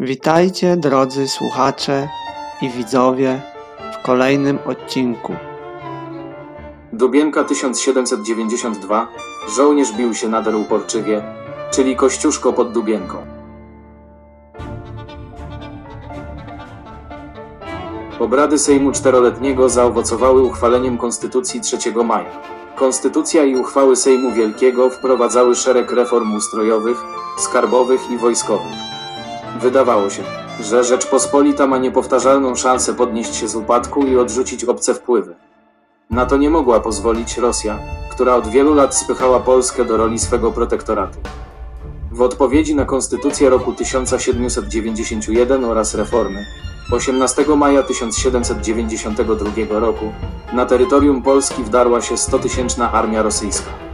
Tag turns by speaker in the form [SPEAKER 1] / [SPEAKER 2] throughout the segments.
[SPEAKER 1] Witajcie drodzy słuchacze i widzowie w kolejnym odcinku.
[SPEAKER 2] Dubienka 1792 Żołnierz bił się nader uporczywie, czyli Kościuszko pod Dubienką. Obrady Sejmu Czteroletniego zaowocowały uchwaleniem Konstytucji 3 maja. Konstytucja i uchwały Sejmu Wielkiego wprowadzały szereg reform ustrojowych, skarbowych i wojskowych. Wydawało się, że Rzeczpospolita ma niepowtarzalną szansę podnieść się z upadku i odrzucić obce wpływy. Na to nie mogła pozwolić Rosja, która od wielu lat spychała Polskę do roli swego protektoratu. W odpowiedzi na konstytucję roku 1791 oraz reformy, 18 maja 1792 roku na terytorium Polski wdarła się 100-tysięczna armia rosyjska.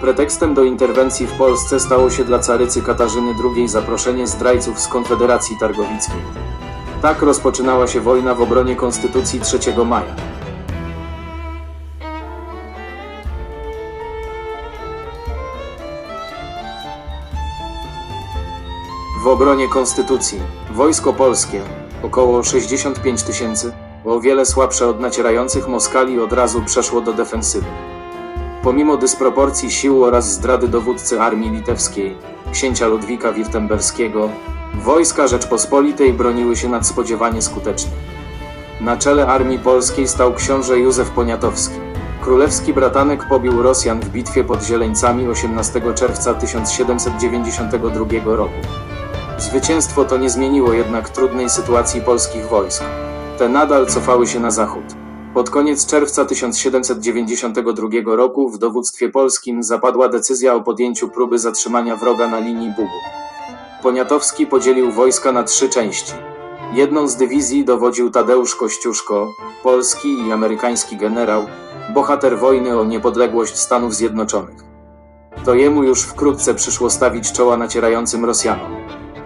[SPEAKER 2] Pretekstem do interwencji w Polsce stało się dla carycy Katarzyny II zaproszenie zdrajców z Konfederacji Targowickiej. Tak rozpoczynała się wojna w obronie Konstytucji 3 maja. W obronie Konstytucji Wojsko Polskie, około 65 tysięcy, o wiele słabsze od nacierających Moskali od razu przeszło do defensywy. Pomimo dysproporcji sił oraz zdrady dowódcy armii litewskiej, księcia Ludwika Wirtemberskiego, wojska Rzeczpospolitej broniły się nadspodziewanie skutecznie. Na czele armii polskiej stał książę Józef Poniatowski. Królewski bratanek pobił Rosjan w bitwie pod Zieleńcami 18 czerwca 1792 roku. Zwycięstwo to nie zmieniło jednak trudnej sytuacji polskich wojsk. Te nadal cofały się na zachód. Pod koniec czerwca 1792 roku w dowództwie polskim zapadła decyzja o podjęciu próby zatrzymania wroga na linii Bugu. Poniatowski podzielił wojska na trzy części. Jedną z dywizji dowodził Tadeusz Kościuszko, polski i amerykański generał, bohater wojny o niepodległość Stanów Zjednoczonych. To jemu już wkrótce przyszło stawić czoła nacierającym Rosjanom.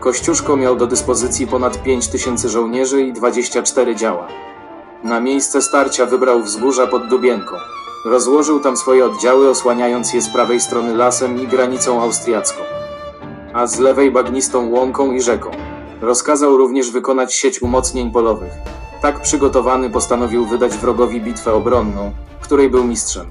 [SPEAKER 2] Kościuszko miał do dyspozycji ponad 5 tysięcy żołnierzy i 24 działa. Na miejsce starcia wybrał wzgórza pod Dubienką. Rozłożył tam swoje oddziały, osłaniając je z prawej strony lasem i granicą austriacką, a z lewej bagnistą łąką i rzeką. Rozkazał również wykonać sieć umocnień polowych. Tak przygotowany postanowił wydać wrogowi bitwę obronną, której był mistrzem.